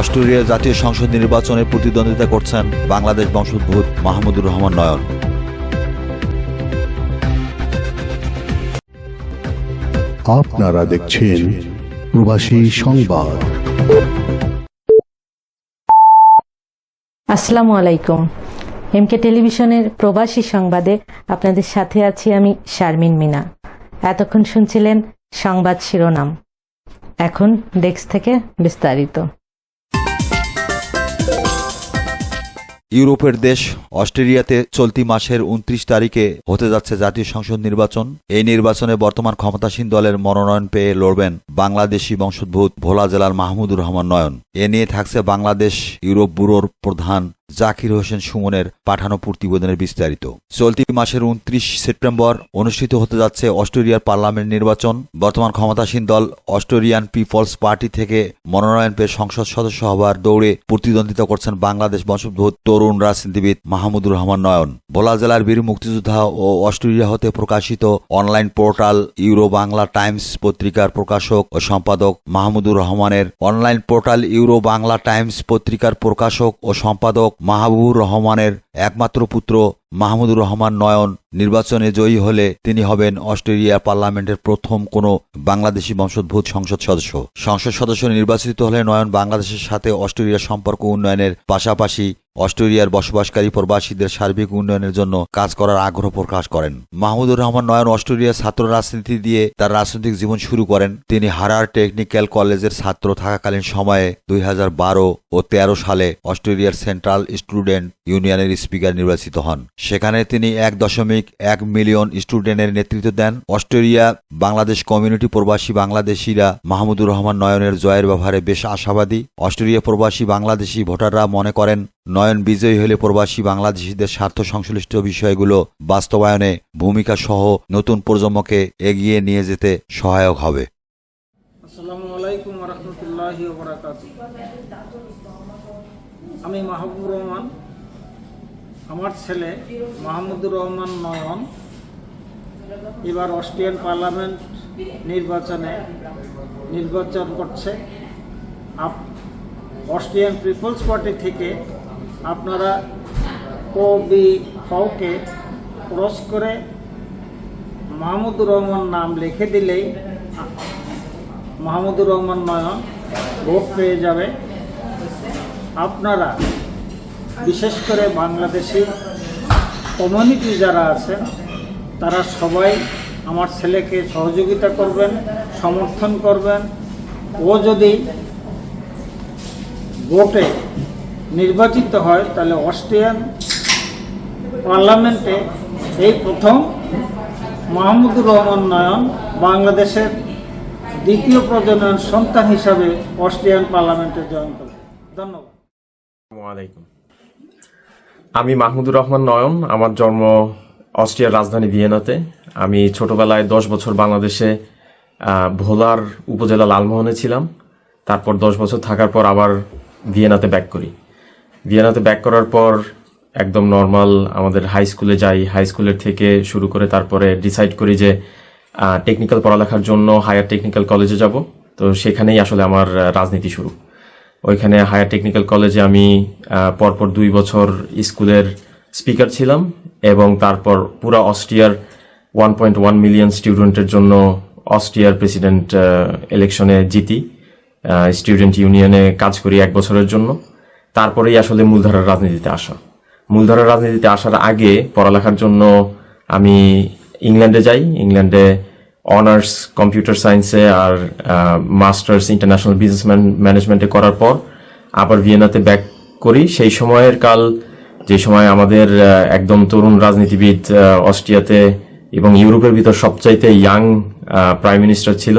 অস্ট্রেলিয়ার জাতীয় সংসদ নির্বাচনে প্রতিদ্বন্দ্বিতা করছেন বাংলাদেশ বংশোদ্ভূত মাহমুদুর রহমান নয়ন। আপনারা দেখছেন প্রবাসী সংবাদ। আসসালামু আলাইকুম। এমকে টেলিভিশনের প্রবাসী সংবাদে আপনাদের সাথে আছি আমি শারমিন মিনা। এতক্ষণ শুনছিলেন সংবাদ শিরোনাম। এখন ডেস্ক থেকে বিস্তারিত। ইউরোপের দেশ অস্ট্রেলিয়াতে চলতি মাসের উনত্রিশ তারিখে হতে যাচ্ছে জাতীয় সংসদ নির্বাচন। এই নির্বাচনে বর্তমান ক্ষমতাসীন দলের মনোনয়ন পেয়ে লড়বেন বাংলাদেশি বংশোদ্ভূত ভোলা জেলার মাহমুদুর রহমান নয়ন। এ নিয়ে থাকছে বাংলাদেশ ইউরোপ ব্যুরোর প্রধান জাকির হোসেন সুমনের পাঠানো প্রতিবেদনের বিস্তারিত। চলতি মাসের উনত্রিশ সেপ্টেম্বর অনুষ্ঠিত হতে যাচ্ছে অস্ট্রেলিয়ার পার্লামেন্ট নির্বাচন। বর্তমান ক্ষমতাসীন দল অস্ট্রেলিয়ান পিপলস পার্টি থেকে মনোনয়ন পেয়ে সংসদ সদস্য হবার দৌড়ে প্রতিদ্বন্দ্বিতা করছেন বাংলাদেশ বংশোদ্ভূত তরুণ রাজনীতিবিদ মাহমুদুর রহমান নয়ন। ভোলা জেলার বীর মুক্তিযোদ্ধা ও অস্ট্রেলিয়া হতে প্রকাশিত online portal euro Bangla times পত্রিকার প্রকাশক ও সম্পাদক মাহমুদুর রহমানের online portal euro Bangla times পত্রিকার প্রকাশক ও সম্পাদক মাহবুবুর রহমানের একমাত্র পুত্র মাহমুদুর রহমান নয়ন নির্বাচনে জয়ী হলে তিনি হবেন অস্ট্রেলিয়া পার্লামেন্টের প্রথম কোনো বাংলাদেশি বংশোদ্ভূত সংসদ সদস্য। সংসদ সদস্য নির্বাচিত হলে নয়ন বাংলাদেশের সাথে অস্ট্রেলিয়ার সম্পর্ক উন্নয়নের পাশাপাশি অস্ট্রেলিয়ার বসবাসকারী প্রবাসীদের সার্বিক উন্নয়নের জন্য কাজ করার আগ্রহ প্রকাশ করেন। মাহমুদুর রহমান নয়ন অস্ট্রেলিয়ার ছাত্র রাজনীতি দিয়ে তার রাজনৈতিক জীবন শুরু করেন। তিনি হারার টেকনিক্যাল কলেজের ছাত্র থাকাকালীন সময়ে দুই হাজার বারো ও তেরো সালে অস্ট্রেলিয়ার সেন্ট্রাল স্টুডেন্ট ইউনিয়নের স্পিকার নির্বাচিত হন। সেখানে তিনি এক দশমিক এক মিলিয়ন স্টুডেন্টের নেতৃত্ব দেন অস্ট্রেলিয়া, বাংলাদেশ কমিউনিটি প্রবাসী বাংলাদেশিরা মাহমুদুর রহমান নয়নের জয়ের ব্যাপারে বেশ আশাবাদী। অস্ট্রেলিয়া প্রবাসী বাংলাদেশি ভোটাররা মনে করেন, নয়ন বিজয়ী হলে প্রবাসী বাংলাদেশিদের স্বার্থ সংশ্লিষ্ট বিষয়গুলো বাস্তবায়নে ভূমিকা সহ নতুন প্রজন্মকে এগিয়ে নিয়ে যেতে সহায়ক হবে। আমি মাহবুবুর রহমান আমার ছেলে মাহমুদুর রহমান নয়ন এবার অস্ট্রিয়ান পার্লামেন্ট নির্বাচনে নির্বাচন করছে। আপ- অস্ট্রিয়ান পিপলস পার্টি থেকে আপনারা ও বি ফকে ক্রস করে মাহমুদুর রহমান নাম লিখে দিলেই মাহমুদুর রহমান নয়ন ভোট পেয়ে যাবে। আপনারা বিশেষ করে বাংলাদেশি কমিউনিটি যারা আছেন তারা সবাই আমার ছেলেকে সহযোগিতা করবেন, সমর্থন করবেন। ও যদি ভোটে নির্বাচিত হয়, তাহলে অস্ট্রিয়ান পার্লামেন্টে এই প্রথম মাহমুদুর রহমান নয়ন বাংলাদেশের দ্বিতীয় প্রজনন সন্তান হিসাবে অস্ট্রিয়ান পার্লামেন্টে জয়েন করবে ধন্যবাদ। আলাইকুম। আমি মাহমুদুর রহমান নয়ন, আমার জন্ম অস্ট্রিয়ার রাজধানী ভিয়েনাতে। আমি ছোটবেলায় দশ বছর বাংলাদেশে ভোলার উপজেলা লালমোহনে ছিলাম। তারপর দশ বছর থাকার পর আবার ভিয়েনাতে ব্যাক করি। ভিয়েনাতে ব্যাক করার পর একদম নর্মাল আমাদের হাই স্কুলে যাই। হাই স্কুলের থেকে শুরু করে তারপরে ডিসাইড করি যে টেকনিক্যাল পড়ালেখার জন্য হায়ার টেকনিক্যাল কলেজে যাব। তো সেখানেই আসলে আমার রাজনীতি শুরু। ওইখানে হায়ার টেকনিক্যাল কলেজে আমি পরপর দুই বছর স্কুলের স্পিকার ছিলাম এবং তারপর পুরো অস্ট্রিয়ার ওয়ান পয়েন্ট ওয়ান মিলিয়ন স্টুডেন্টের জন্য অস্ট্রিয়ার প্রেসিডেন্ট ইলেকশনে জিতি। স্টুডেন্ট ইউনিয়নে কাজ করি এক বছরের জন্য। তারপরেই আসলে মূলধারার রাজনীতিতে আসা। মূলধারার রাজনীতিতে আসার আগে পড়ালেখার জন্য আমি ইংল্যান্ডে যাই। ইংল্যান্ডে অনার্স কম্পিউটার সায়েন্সে আর মাস্টার্স ইন্টারন্যাশনাল বিজনেস ম্যানেজমেন্টে করার পর আবার ভিয়েনাতে ব্যাক করি। সেই সময়ের কাল যে সময় আমাদের একদম তরুণ রাজনীতিবিদ অস্ট্রিয়াতে এবং ইউরোপের ভিতর সবচাইতে ইয়াং প্রাইম মিনিস্টার ছিল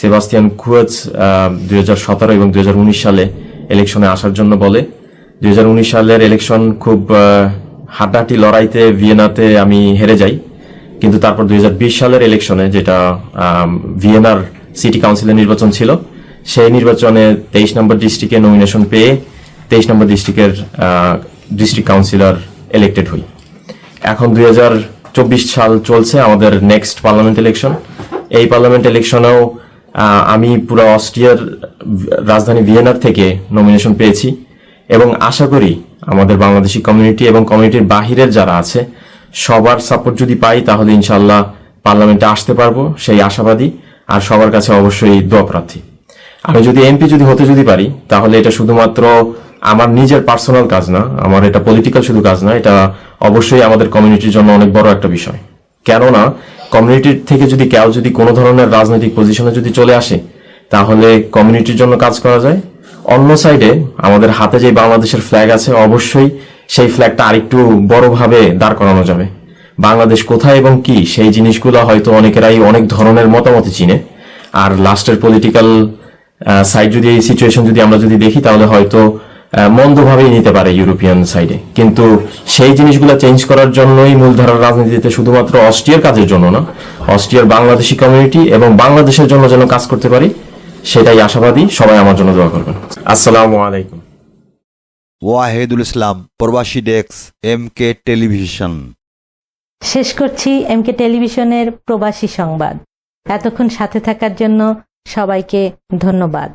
সেবাস্তিয়ান কুয়েজ দুই হাজার সতেরো এবং দুই হাজার উনিশ সালে ইলেকশনে আসার জন্য বলে। দুই হাজার উনিশ সালের ইলেকশন খুব আহ, হাড্ডাহাড্ডি লড়াইতে ভিয়েনাতে আমি হেরে যাই। কিন্তু তারপর দুই হাজার বিশ সালের ইলেকশনে যেটা ভিয়েনার সিটি কাউন্সিলের নির্বাচন ছিল, সেই নির্বাচনে তেইশ নম্বর ডিস্ট্রিক্টে নমিনেশন পেয়ে তেইশ নম্বর ডিস্ট্রিক্টের ডিস্ট্রিক্ট কাউন্সিলর ইলেক্টেড হই। এখন দুই চব্বিশ সাল চলছে আমাদের নেক্সট পার্লামেন্ট ইলেকশন এই পার্লামেন্ট ইলেকশনেও আমি পুরো অস্ট্রিয়ার রাজধানী ভিয়েনার থেকে নমিনেশন পেয়েছি এবং আশা করি আমাদের বাংলাদেশি কমিউনিটি এবং কমিউনিটির বাহিরের যারা আছে সবার সাপোর্ট যদি পাই, তাহলে ইনশাল্লাহ পার্লামেন্টে আসতে পারব, সেই আশাবাদী। আর সবার কাছে অবশ্যই দোয়া প্রার্থী। আমি যদি এমপি যদি হতে যদি পারি, তাহলে এটা শুধুমাত্র আমার নিজের পার্সোনাল কাজ না, আমার এটা পলিটিক্যাল শুধু কাজ না, এটা অবশ্যই আমাদের কমিউনিটির জন্য অনেক বড় একটা বিষয়। কেননা কমিউনিটির থেকে যদি কেউ যদি কোনো ধরনের রাজনৈতিক পজিশনে যদি চলে আসে, তাহলে কমিউনিটির জন্য কাজ করা যায়। অন্য সাইডে আমাদের হাতে যে বাংলাদেশের ফ্ল্যাগ আছে, অবশ্যই সেই ফ্ল্যাগটা আরেকটু বড়ভাবে দাঁড় করানো যাবে। বাংলাদেশ কোথায় এবং কি, সেই জিনিসগুলো হয়তো অনেকেরাই অনেক ধরনের মতামতে চিনে। আর লাস্টের পলিটিক্যাল সাইড যদি এই সিচুয়েশন যদি আমরা যদি দেখি, তাহলে হয়তো মন্দভাবেই নিতে পারে ইউরোপিয়ান সাইডে কিন্তু সেই জিনিসগুলো চেঞ্জ করার জন্যই মূলধারার রাজনীতিতে শুধুমাত্র অস্ট্রিয়ার কাজের জন্য না, অস্ট্রিয়ার বাংলাদেশি কমিউনিটি এবং বাংলাদেশের জন্য যেন কাজ করতে পারি, সেটাই আশাবাদী। সবাই আমার জন্য দোয়া করবেন। আসসালামু আলাইকুম। ওয়াহেদুল ইসলাম, প্রবাসী ডেস্ক এম কে টেলিভিশন। শেষ করছি এম কে টেলিভিশনের প্রবাসী সংবাদ। এতক্ষণ সাথে থাকার জন্য সবাইকে ধন্যবাদ।